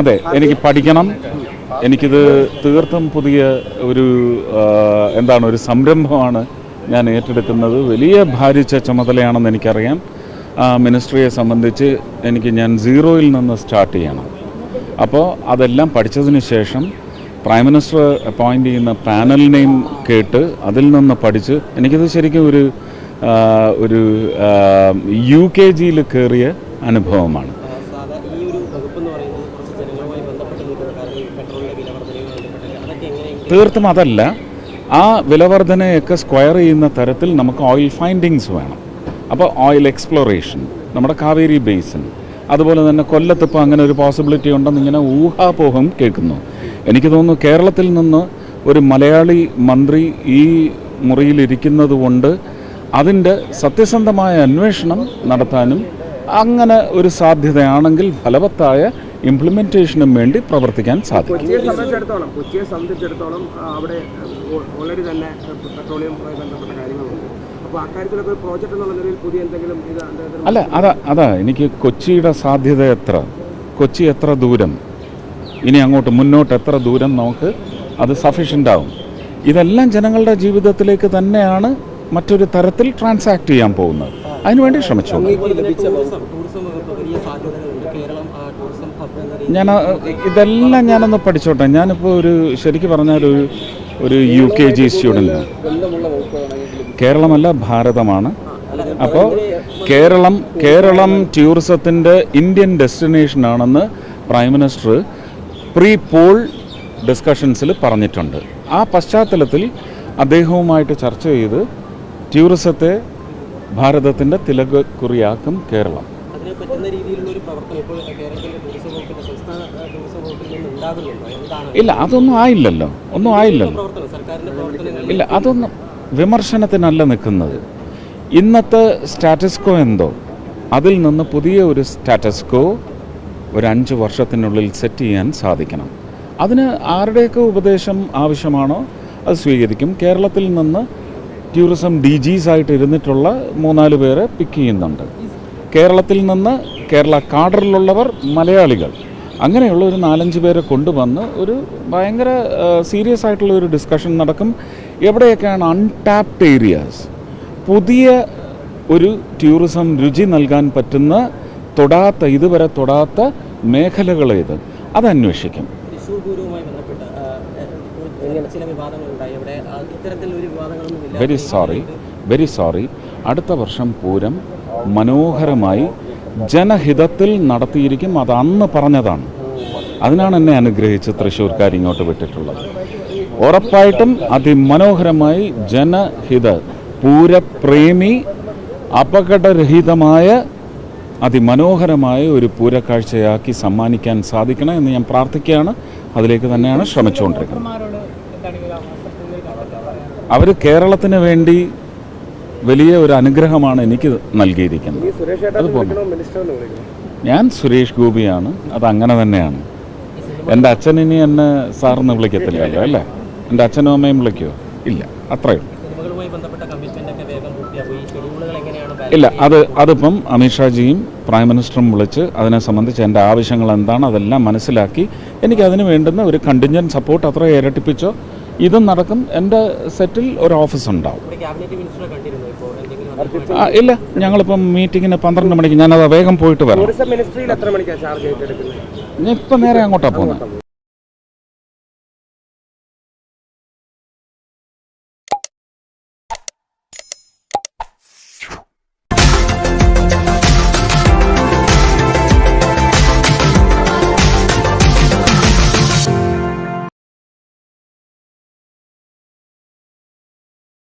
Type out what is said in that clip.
അതെ എനിക്ക് പഠിക്കണം. എനിക്കിത് തീർത്തും പുതിയ ഒരു എന്താണ് ഒരു സംരംഭമാണ് ഞാൻ ഏറ്റെടുക്കുന്നത്. വലിയ ഭാരിച്ച ചുമതലയാണെന്ന് എനിക്കറിയാം. ആ മിനിസ്ട്രിയെ സംബന്ധിച്ച് എനിക്ക് ഞാൻ സീറോയിൽ നിന്ന് സ്റ്റാർട്ട് ചെയ്യണം. അപ്പോൾ അതെല്ലാം പഠിച്ചതിന് ശേഷം പ്രൈം മിനിസ്റ്റർ അപ്പോയിന്റ് ചെയ്യുന്ന പാനലിനെയും കേട്ട് അതിൽ നിന്ന് പഠിച്ച് എനിക്കിത് ശരിക്കും ഒരു ഒരു യു കെ ജിയിൽ കയറിയ അനുഭവമാണ്. തീർത്തും അതല്ല. ആ വിലവർധനയൊക്കെ സ്ക്വയർ ചെയ്യുന്ന തരത്തിൽ നമുക്ക് ഓയിൽ ഫൈൻഡിങ്സ് വേണം. അപ്പോൾ ഓയിൽ എക്സ്പ്ലോറേഷൻ നമ്മുടെ കാവേരി ബേസിൻ അതുപോലെ തന്നെ കൊല്ലത്തിപ്പോൾ അങ്ങനെ ഒരു പോസിബിലിറ്റി ഉണ്ടെന്ന് ഇങ്ങനെ ഊഹാപോഹം കേൾക്കുന്നു. എനിക്ക് തോന്നുന്നു കേരളത്തിൽ നിന്ന് ഒരു മലയാളി മന്ത്രി ഈ മുറിയിലിരിക്കുന്നത് കൊണ്ട് അതിന്റെ സത്യസന്ധമായ അന്വേഷണം നടത്താനും അങ്ങനെ ഒരു സാധ്യതയാണെങ്കിൽ ഫലവത്തായ ഇംപ്ലിമെന്റേഷനും വേണ്ടി പ്രവർത്തിക്കാൻ സാധിക്കും. കൊച്ചിയെ സംബന്ധിച്ചിടത്തോളം കൊച്ചിയെ സംബന്ധിച്ചിടത്തോളം അവിടെ ഓൾറെഡി തന്നെ പെട്രോളിയവുമായി ബന്ധപ്പെട്ട കാര്യങ്ങളുണ്ട്. അപ്പോൾ അക്കാര്യത്തിലൊക്കെ ഒരു പ്രോജക്റ്റ് എന്നുള്ള നിലയിൽ പുതിയ എന്തെങ്കിലും അല്ല അതാ അതാ എനിക്ക് കൊച്ചിയുടെ സാധ്യത എത്ര? കൊച്ചി എത്ര ദൂരം? ഇനി അങ്ങോട്ട് മുന്നോട്ട് എത്ര ദൂരം നമുക്ക് അത് സഫീഷ്യന്റ് ആവും? ഇതെല്ലാം ജനങ്ങളുടെ ജീവിതത്തിലേക്ക് തന്നെയാണ് മറ്റൊരു തരത്തിൽ ട്രാൻസാക്ട് ചെയ്യാൻ പോകുന്നത്. അതിനുവേണ്ടി ശ്രമിച്ചു. ഞാൻ ഇതെല്ലാം ഞാനൊന്ന് പഠിച്ചോട്ടെ. ഞാനിപ്പോൾ ഒരു ശരിക്കും പറഞ്ഞാൽ ഒരു ഒരു യു കെ ജി സ്റ്റുഡന്റ് കേരളമല്ല ഭാരതമാണ്. അപ്പോൾ കേരളം കേരളം ടൂറിസത്തിന്റെ ഇന്ത്യൻ ഡെസ്റ്റിനേഷൻ ആണെന്ന് പ്രൈം മിനിസ്റ്റർ പ്രീ പോൾ ഡിസ്കഷൻസിൽ പറഞ്ഞിട്ടുണ്ട്. ആ പശ്ചാത്തലത്തിൽ അദ്ദേഹവുമായിട്ട് ചർച്ച ചെയ്ത് ടൂറിസത്തെ ഭാരതത്തിന്റെ തിലകക്കുറിയാക്കും കേരളം. ഇല്ല അതൊന്നും ആയില്ലല്ലോ. ഒന്നും ആയില്ലല്ലോ. ഇല്ല അതൊന്നും വിമർശനത്തിനല്ല നിൽക്കുന്നത്. ഇന്നത്തെ സ്റ്റാറ്റസ്കോ എന്തോ? അതിൽ നിന്ന് പുതിയ ഒരു സ്റ്റാറ്റസ്കോ ഒരു അഞ്ച് വർഷത്തിനുള്ളിൽ സെറ്റ് ചെയ്യാൻ സാധിക്കണം. അതിന് ആരുടെയൊക്കെ ഉപദേശം ആവശ്യമാണോ? അത് സ്വീകരിക്കും. കേരളത്തിൽ നിന്ന് ടൂറിസം ഡി ജീസ് ആയിട്ട് ഇരുന്നിട്ടുള്ള മൂന്നാൽ പേരെ പിക്ക് ചെയ്യുന്നുണ്ട്. കേരളത്തിൽ നിന്ന് കേരള കാഡറിലുള്ളവർ മലയാളികൾ. അങ്ങനെയുള്ള ഒരു നാലഞ്ച് പേരെ കൊണ്ടുവന്ന് ഒരു ഭയങ്കര സീരിയസ് ആയിട്ടുള്ള ഒരു ഡിസ്കഷൻ നടക്കും. എവിടെയൊക്കെയാണ് അൺടാപ്ഡ് ഏരിയാസ് പുതിയ ഒരു ടൂറിസം രുചി നൽകാൻ പറ്റുന്ന തൊടാത്ത ഇതുവരെ തൊടാത്ത മേഖലകളേത്? അത് അന്വേഷിക്കും തൃശ്ശൂർ പൂരവുമായി ബന്ധപ്പെട്ട് ആ, ഇപ്പോൾ ചില വിവാദങ്ങളുണ്ടായി. അവിടെ ഇത്തരത്തിൽ ഒരു വിവാദങ്ങളൊന്നും വെരി സോറി വെരി സോറി അടുത്ത വർഷം പൂരം മനോഹരമായി ജനഹിതത്തിൽ നടത്തിയിരിക്കും. അത് അന്ന് പറഞ്ഞതാണ്. അതിനാണ് എന്നെ അനുഗ്രഹിച്ച് തൃശ്ശൂർക്കാർ ഇങ്ങോട്ട് വിട്ടിട്ടുള്ളത്. ഉറപ്പായിട്ടും അതിമനോഹരമായി ജനഹിത പൂരപ്രേമി അപകടരഹിതമായ അതിമനോഹരമായ ഒരു പൂരക്കാഴ്ചയാക്കി സമ്മാനിക്കാൻ സാധിക്കണം എന്ന് ഞാൻ പ്രാർത്ഥിക്കുകയാണ്. അതിലേക്ക് തന്നെയാണ് ശ്രമിച്ചുകൊണ്ടിരിക്കുന്നത്. അവർ കേരളത്തിന് വേണ്ടി വലിയ ഒരു അനുഗ്രഹമാണ് എനിക്ക് നൽകിയിരിക്കുന്നത്. ഞാൻ സുരേഷ് ഗോപിയാണ്. അത് അങ്ങനെ തന്നെയാണ്. എന്റെ അച്ഛൻ ഇനി എന്നെ സാറിന്ന് വിളിക്കത്തില്ലല്ലോ അല്ലേ? എന്റെ അച്ഛനും അമ്മയും വിളിക്കുമോ ഇല്ല അത്രയും സിനിമകളുമായി ബന്ധപ്പെട്ട കമ്മിറ്റ്മെന്റ് ഒക്കെ വേഗം പൂർത്തിയാക്കും ഈ ഷെഡ്യൂളുകൾ എങ്ങനെയാണ് balance ഇല്ല അത് അതിപ്പം അമിത്ഷാജിയും പ്രൈം മിനിസ്റ്ററും വിളിച്ച് അതിനെ സംബന്ധിച്ച് എന്റെ ആവശ്യങ്ങൾ എന്താണ് അതെല്ലാം മനസ്സിലാക്കി എനിക്ക് അതിന് വേണ്ടുന്ന ഒരു കണ്ടിഞ്ചൻ സപ്പോർട്ട് അത്ര ഇരട്ടിപ്പിച്ചോ ഇതും നടക്കും. എന്റെ സെറ്റിൽ ഒരു ഓഫീസ് ഉണ്ടാവും. ഇല്ല. ഞങ്ങളിപ്പം മീറ്റിങ്ങിന് പന്ത്രണ്ട് മണിക്ക് ഞാനത് വേഗം പോയിട്ട് വരാം. ഞാൻ ഇപ്പം നേരെ അങ്ങോട്ടാണ് പോകുന്നത്.